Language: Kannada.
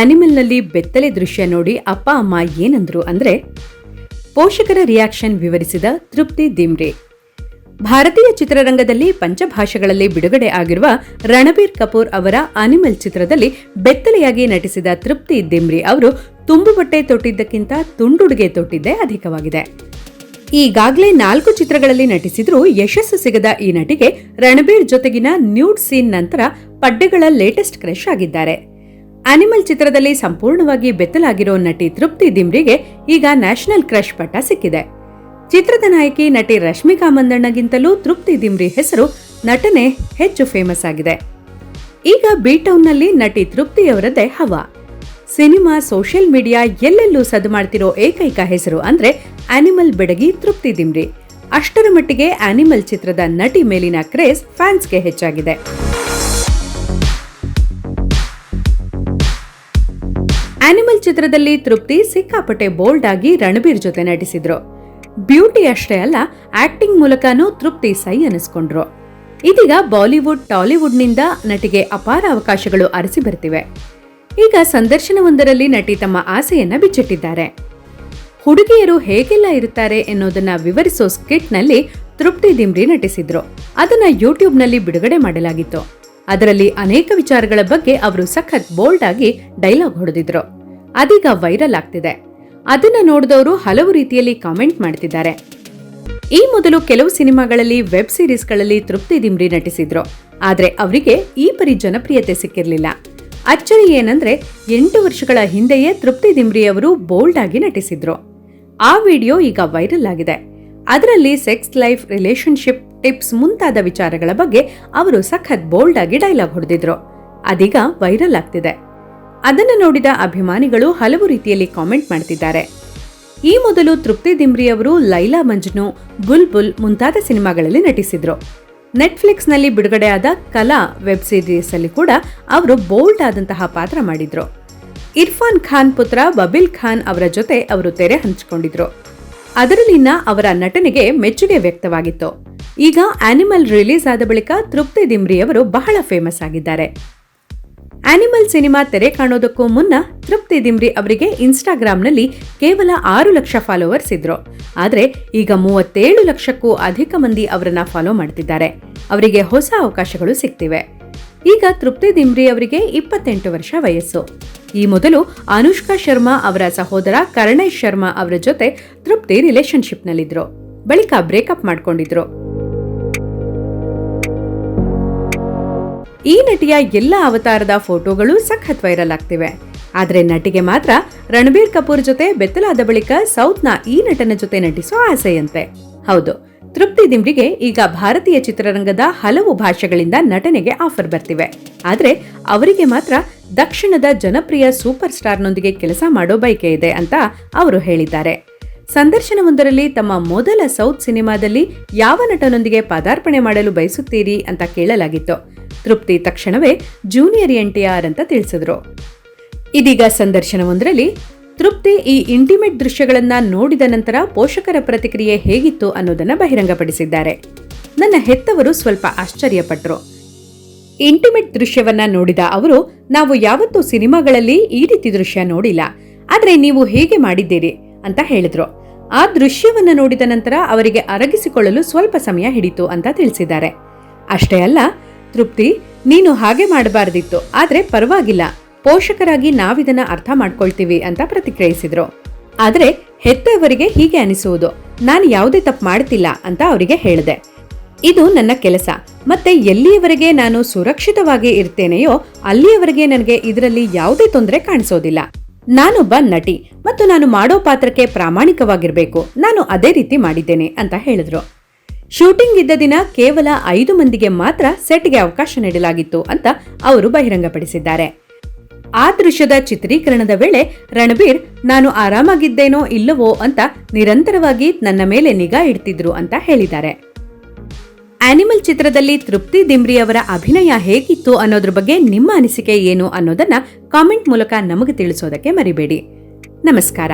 ಆನಿಮಲ್ನಲ್ಲಿ ಬೆತ್ತಲೆ ದೃಶ್ಯ ನೋಡಿ ಅಪ್ಪ, ಅಮ್ಮ ಏನಂದ್ರು ಅಂದ್ರೆ, ಪೋಷಕರ ರಿಯಾಕ್ಷನ್ ವಿವರಿಸಿದ ತೃಪ್ತಿ ದಿಮ್ರೆ ಭಾರತೀಯ ಚಿತ್ರರಂಗದಲ್ಲಿ ಪಂಚಭಾಷೆಗಳಲ್ಲಿ ಬಿಡುಗಡೆ ಆಗಿರುವ ರಣಬೀರ್ ಕಪೂರ್ ಅವರ ಅನಿಮಲ್ ಚಿತ್ರದಲ್ಲಿ ಬೆತ್ತಲೆಯಾಗಿ ನಟಿಸಿದ ತೃಪ್ತಿ ದಿಮ್ರಿ ಅವರು ತುಂಬು ಬಟ್ಟೆ ತೊಟ್ಟಿದ್ದಕ್ಕಿಂತ ತುಂಡುಡುಗೆ ತೊಟ್ಟಿದ್ದೇ ಅಧಿಕವಾಗಿದೆ. ಈಗಾಗಲೇ ನಾಲ್ಕು ಚಿತ್ರಗಳಲ್ಲಿ ನಟಿಸಿದ್ರೂ ಯಶಸ್ಸು ಸಿಗದ ಈ ನಟಿಗೆ ರಣಬೀರ್ ಜೊತೆಗಿನ ನ್ಯೂಡ್ ಸೀನ್ ನಂತರ ಪಡ್ಡೆಗಳ ಲೇಟೆಸ್ಟ್ ಕ್ರಶ್ ಆಗಿದ್ದಾರೆ. ಅನಿಮಲ್ ಚಿತ್ರದಲ್ಲಿ ಸಂಪೂರ್ಣವಾಗಿ ಬೆತ್ತಲಾಗಿರೋ ನಟಿ ತೃಪ್ತಿ ದಿಮ್ರಿಗೆ ಈಗ ನ್ಯಾಷನಲ್ ಕ್ರಶ್ ಪಟ್ಟ ಸಿಕ್ಕಿದೆ. ಚಿತ್ರದ ನಾಯಕಿ ನಟಿ ರಶ್ಮಿಕಾ ಮಂದಣ್ಣಗಿಂತಲೂ ತೃಪ್ತಿ ದಿಮ್ರಿ ಹೆಸರು ನಟನೆ ಹೆಚ್ಚು ಫೇಮಸ್ ಆಗಿದೆ. ಈಗ ಬೀಟೌನ್ನಲ್ಲಿ ನಟಿ ತೃಪ್ತಿಯವರದ್ದೇ ಹವಾ. ಸಿನಿಮಾ, ಸೋಷಿಯಲ್ ಮೀಡಿಯಾ ಎಲ್ಲೆಲ್ಲೂ ಸದ್ದು ಮಾಡ್ತಿರೋ ಏಕೈಕ ಹೆಸರು ಅಂದ್ರೆ ಆನಿಮಲ್ ಬೆಡಗಿ ತೃಪ್ತಿ ದಿಮ್ರಿ ಅಷ್ಟರ ಮಟ್ಟಿಗೆ ಆನಿಮಲ್ ಚಿತ್ರದ ನಟಿ ಮೇಲಿನ ಕ್ರೇಜ್ ಫ್ಯಾನ್ಸ್ಗೆ ಹೆಚ್ಚಾಗಿದೆ. ಆನಿಮಲ್ ಚಿತ್ರದಲ್ಲಿ ತೃಪ್ತಿ, ಸಿಕ್ಕಾಪಟ್ಟೆ ಬೋಲ್ಡ್ ಆಗಿ ರಣಬೀರ್ ಜೊತೆ ನಟಿಸಿದ್ರು. ಬ್ಯೂಟಿ ಅಷ್ಟೇ ಅಲ್ಲ ಆಕ್ಟಿಂಗ್ ಮೂಲಕನೂ ತೃಪ್ತಿ ಸೈ ಅನಿಸ್ಕೊಂಡ್ರು. ಇದೀಗ ಬಾಲಿವುಡ್, ಟಾಲಿವುಡ್ನಿಂದ ನಟಿಗೆ ಅಪಾರ ಅವಕಾಶಗಳು ಅರಸಿ ಬರ್ತಿವೆ. ಈಗ ಸಂದರ್ಶನವೊಂದರಲ್ಲಿ ನಟಿ ತಮ್ಮ ಆಸೆಯನ್ನ ಬಿಚ್ಚಿಟ್ಟಿದ್ದಾರೆ. ಹುಡುಗಿಯರು ಹೇಗೆಲ್ಲ ಇರುತ್ತಾರೆ ಎನ್ನುವುದನ್ನ ವಿವರಿಸೋ ಸ್ಕಿಟ್ನಲ್ಲಿ ತೃಪ್ತಿ ದಿಮ್ರಿ ನಟಿಸಿದ್ರು. ಅದನ್ನ ಯೂಟ್ಯೂಬ್ನಲ್ಲಿ ಬಿಡುಗಡೆ ಮಾಡಲಾಗಿತ್ತು. ಅದರಲ್ಲಿ ಅನೇಕ ವಿಚಾರಗಳ ಬಗ್ಗೆ ಅವರು ಸಖತ್ ಬೋಲ್ಡ್ ಆಗಿ ಡೈಲಾಗ್ ಹೊಡೆದಿದ್ರು. ಅದೀಗ ವೈರಲ್ ಆಗ್ತಿದೆ. ಅದನ್ನ ನೋಡಿದವರು ಹಲವು ರೀತಿಯಲ್ಲಿ ಕಾಮೆಂಟ್ ಮಾಡ್ತಿದ್ದಾರೆ. ಈ ಮೊದಲು ಕೆಲವು ಸಿನಿಮಾಗಳಲ್ಲಿ ವೆಬ್ ಸೀರೀಸ್ಗಳಲ್ಲಿ ತೃಪ್ತಿ ದಿಮ್ರಿ ನಟಿಸಿದ್ರು. ಆದರೆ ಅವರಿಗೆ ಈ ಪರಿ ಜನಪ್ರಿಯತೆ ಸಿಕ್ಕಿರಲಿಲ್ಲ. ಅಚ್ಚರಿ ಏನಂದ್ರೆ, ಎಂಟು ವರ್ಷಗಳ ಹಿಂದೆಯೇ ತೃಪ್ತಿ ದಿಮ್ರಿ ಅವರು ಬೋಲ್ಡ್ ಆಗಿ ನಟಿಸಿದ್ರು. ಆ ವಿಡಿಯೋ ಈಗ ವೈರಲ್ ಆಗಿದೆ. ಅದರಲ್ಲಿ ಸೆಕ್ಸ್ ಲೈಫ್ ರಿಲೇಶನ್ಶಿಪ್ ಟಿಪ್ಸ್ ಮುಂತಾದ ವಿಚಾರಗಳ ಬಗ್ಗೆ ಅವರು ಸಖತ್ ಬೋಲ್ಡ್ ಆಗಿ ಡೈಲಾಗ್ ಹೊಡೆದಿದ್ರು. ಅದೀಗ ವೈರಲ್ ಆಗ್ತಿದೆ. ಅದನ್ನು ನೋಡಿದ ಅಭಿಮಾನಿಗಳು ಹಲವು ರೀತಿಯಲ್ಲಿ ಕಾಮೆಂಟ್ ಮಾಡ್ತಿದ್ದಾರೆ. ಈ ಮೊದಲು ತೃಪ್ತಿ ದಿಮ್ರಿ ಅವರು ಲೈಲಾ ಮಂಜ್ನು ಬುಲ್ ಬುಲ್ ಮುಂತಾದ ಸಿನಿಮಾಗಳಲ್ಲಿ ನಟಿಸಿದ್ರು. ನೆಟ್ಫ್ಲಿಕ್ಸ್ನಲ್ಲಿ ಬಿಡುಗಡೆಯಾದ ಕಲಾ ವೆಬ್ ಸೀರೀಸ್ ಅಲ್ಲಿ ಕೂಡ ಅವರು ಬೋಲ್ಡ್ ಆದಂತಹ ಪಾತ್ರ ಮಾಡಿದ್ರು. ಇರ್ಫಾನ್ ಖಾನ್ ಪುತ್ರ ಬಬಿಲ್ ಖಾನ್ ಅವರ ಜೊತೆ ಅವರು ತೆರೆ ಹಂಚಿಕೊಂಡಿದ್ರು. ಅದರಲ್ಲಿನ ಅವರ ನಟನೆಗೆ ಮೆಚ್ಚುಗೆ ವ್ಯಕ್ತವಾಗಿತ್ತು. ಈಗ ಆನಿಮಲ್ ರಿಲೀಸ್ ಆದ ಬಳಿಕ ತೃಪ್ತಿ ದಿಮ್ರಿ ಅವರು ಬಹಳ ಫೇಮಸ್ ಆಗಿದ್ದಾರೆ. ಆನಿಮಲ್ ಸಿನಿಮಾ ತೆರೆ ಕಾಣೋದಕ್ಕೂ ಮುನ್ನ ತೃಪ್ತಿ ದಿಮ್ರಿ ಅವರಿಗೆ ಇನ್ಸ್ಟಾಗ್ರಾಂನಲ್ಲಿ ಕೇವಲ ಆರು ಲಕ್ಷ ಫಾಲೋವರ್ಸ್ ಇದ್ರು. ಆದ್ರೆ ಈಗ ಮೂವತ್ತೇಳು ಲಕ್ಷಕ್ಕೂ ಅಧಿಕ ಮಂದಿ ಅವರನ್ನ ಫಾಲೋ ಮಾಡ್ತಿದ್ದಾರೆ. ಅವರಿಗೆ ಹೊಸ ಅವಕಾಶಗಳು ಸಿಗ್ತಿವೆ. ಈಗ ತೃಪ್ತಿ ದಿಮ್ರಿ ಅವರಿಗೆ ಇಪ್ಪತ್ತೆಂಟು ವರ್ಷ ವಯಸ್ಸು. ಈ ಮೊದಲು ಅನುಷ್ಕಾ ಶರ್ಮಾ ಅವರ ಸಹೋದರ ಕರ್ಣೇಶ್ ಶರ್ಮಾ ಅವರ ಜೊತೆ ತೃಪ್ತಿ ರಿಲೇಶನ್ಶಿಪ್ನಲ್ಲಿದ್ದರು ಬಳಿಕ ಬ್ರೇಕಪ್ ಮಾಡ್ಕೊಂಡಿದ್ರು. ಈ ನಟಿಯ ಎಲ್ಲ ಅವತಾರದ ಫೋಟೋಗಳು ಸಖತ್ ವೈರಲ್ ಆಗ್ತಿವೆ. ಆದರೆ ನಟಿಗೆ ಮಾತ್ರ ರಣಬೀರ್ ಕಪೂರ್ ಜೊತೆ ಬೆತ್ತಲಾದ ಬಳಿಕ ಸೌತ್ನ ಈ ನಟನ ಜೊತೆ ನಟಿಸೋ ಆಸೆಯಂತೆ. ಹೌದು, ತೃಪ್ತಿ ದಿಮ್ರಿಗೆ ಈಗ ಭಾರತೀಯ ಚಿತ್ರರಂಗದ ಹಲವು ಭಾಷೆಗಳಿಂದ ನಟನೆಗೆ ಆಫರ್ ಬರ್ತಿವೆ. ಆದರೆ ಅವರಿಗೆ ಮಾತ್ರ ದಕ್ಷಿಣದ ಜನಪ್ರಿಯ ಸೂಪರ್ ಸ್ಟಾರ್ನೊಂದಿಗೆ ಕೆಲಸ ಮಾಡೋ ಬಯಕೆ ಇದೆ ಅಂತ ಅವರು ಹೇಳಿದ್ದಾರೆ. ಸಂದರ್ಶನವೊಂದರಲ್ಲಿ ತಮ್ಮ ಮೊದಲ ಸೌತ್ ಸಿನಿಮಾದಲ್ಲಿ ಯಾವ ನಟನೊಂದಿಗೆ ಪದಾರ್ಪಣೆ ಮಾಡಲು ಬಯಸುತ್ತೀರಿ ಅಂತ ಕೇಳಲಾಗಿತ್ತು. ತೃಪ್ತಿ ತಕ್ಷಣವೇ ಜೂನಿಯರ್ ಎನ್ಟಿಆರ್ ಅಂತ ತಿಳಿಸಿದ್ರು. ಇದೀಗ ಸಂದರ್ಶನವೊಂದರಲ್ಲಿ ತೃಪ್ತಿ ಈ ಇಂಟಿಮೇಟ್ ದೃಶ್ಯಗಳನ್ನ ನೋಡಿದ ನಂತರ ಪೋಷಕರ ಪ್ರತಿಕ್ರಿಯೆ ಹೇಗಿತ್ತು ಅನ್ನೋದನ್ನ ಬಹಿರಂಗಪಡಿಸಿದ್ದಾರೆ. ನನ್ನ ಹೆತ್ತವರು ಸ್ವಲ್ಪ ಆಶ್ಚರ್ಯಪಟ್ಟರು ಇಂಟಿಮೇಟ್ ದೃಶ್ಯವನ್ನ ನೋಡಿದ ಅವರು, ನಾವು ಯಾವತ್ತೂ ಸಿನಿಮಾಗಳಲ್ಲಿ ಈ ರೀತಿ ದೃಶ್ಯ ನೋಡಿಲ್ಲ, ಆದರೆ ನೀವು ಹೇಗೆ ಮಾಡಿದ್ದೀರಿ ಅಂತ ಹೇಳಿದ್ರು. ಆ ದೃಶ್ಯವನ್ನು ನೋಡಿದ ನಂತರ ಅವರಿಗೆ ಅರಗಿಸಿಕೊಳ್ಳಲು ಸ್ವಲ್ಪ ಸಮಯ ಹಿಡಿತು ಅಂತ ತಿಳಿಸಿದ್ದಾರೆ. ಅಷ್ಟೇ ಅಲ್ಲ, ತೃಪ್ತಿ, ನೀನು ಹಾಗೆ ಮಾಡಬಾರ್ದಿತ್ತು, ಆದ್ರೆ ಪರವಾಗಿಲ್ಲ, ಪೋಷಕರಾಗಿ ನಾವಿದನ್ನ ಅರ್ಥ ಮಾಡ್ಕೊಳ್ತೀವಿ ಅಂತ ಪ್ರತಿಕ್ರಿಯಿಸಿದ್ರು. ಆದ್ರೆ ಹೆತ್ತವರಿಗೆ ಹೀಗೆ ಅನಿಸುವುದು, ನಾನು ಯಾವುದೇ ತಪ್ಪು ಮಾಡ್ತಿಲ್ಲ ಅಂತ ಅವರಿಗೆ ಹೇಳಿದೆ. ಇದು ನನ್ನ ಕೆಲಸ, ಮತ್ತೆ ಎಲ್ಲಿಯವರೆಗೆ ನಾನು ಸುರಕ್ಷಿತವಾಗಿ ಇರ್ತೇನೆಯೋ ಅಲ್ಲಿಯವರೆಗೆ ನನಗೆ ಇದರಲ್ಲಿ ಯಾವುದೇ ತೊಂದರೆ ಕಾಣಿಸೋದಿಲ್ಲ. ನಾನೊಬ್ಬ ನಟಿ ಮತ್ತು ನಾನು ಮಾಡೋ ಪಾತ್ರಕ್ಕೆ ಪ್ರಾಮಾಣಿಕವಾಗಿರಬೇಕು. ನಾನು ಅದೇ ರೀತಿ ಮಾಡಿದ್ದೇನೆ ಅಂತ ಹೇಳಿದ್ರು. ಶೂಟಿಂಗ್ ಇದ್ದ ದಿನ ಕೇವಲ ಐದು ಮಂದಿಗೆ ಮಾತ್ರ ಸೆಟ್ಗೆ ಅವಕಾಶ ನೀಡಲಾಗಿತ್ತು ಅಂತ ಅವರು ಬಹಿರಂಗಪಡಿಸಿದ್ದಾರೆ. ಆ ದೃಶ್ಯದ ಚಿತ್ರೀಕರಣದ ವೇಳೆ, ರಣಬೀರ್, ನಾನು ಆರಾಮಾಗಿದ್ದೇನೋ ಇಲ್ಲವೋ ಅಂತ ನಿರಂತರವಾಗಿ ನನ್ನ ಮೇಲೆ ನಿಗಾ ಇಡ್ತಿದ್ರು ಅಂತ ಹೇಳಿದ್ದಾರೆ. ಆನಿಮಲ್ ಚಿತ್ರದಲ್ಲಿ ತೃಪ್ತಿ ದಿಮ್ರಿ ಅವರ ಅಭಿನಯ ಹೇಗಿತ್ತು ಅನ್ನೋದ್ರ ಬಗ್ಗೆ ನಿಮ್ಮ ಅನಿಸಿಕೆ ಏನು ಅನ್ನೋದನ್ನ ಕಾಮೆಂಟ್ ಮೂಲಕ ನಮಗೆ ತಿಳಿಸೋದಕ್ಕೆ ಮರಿಬೇಡಿ. ನಮಸ್ಕಾರ.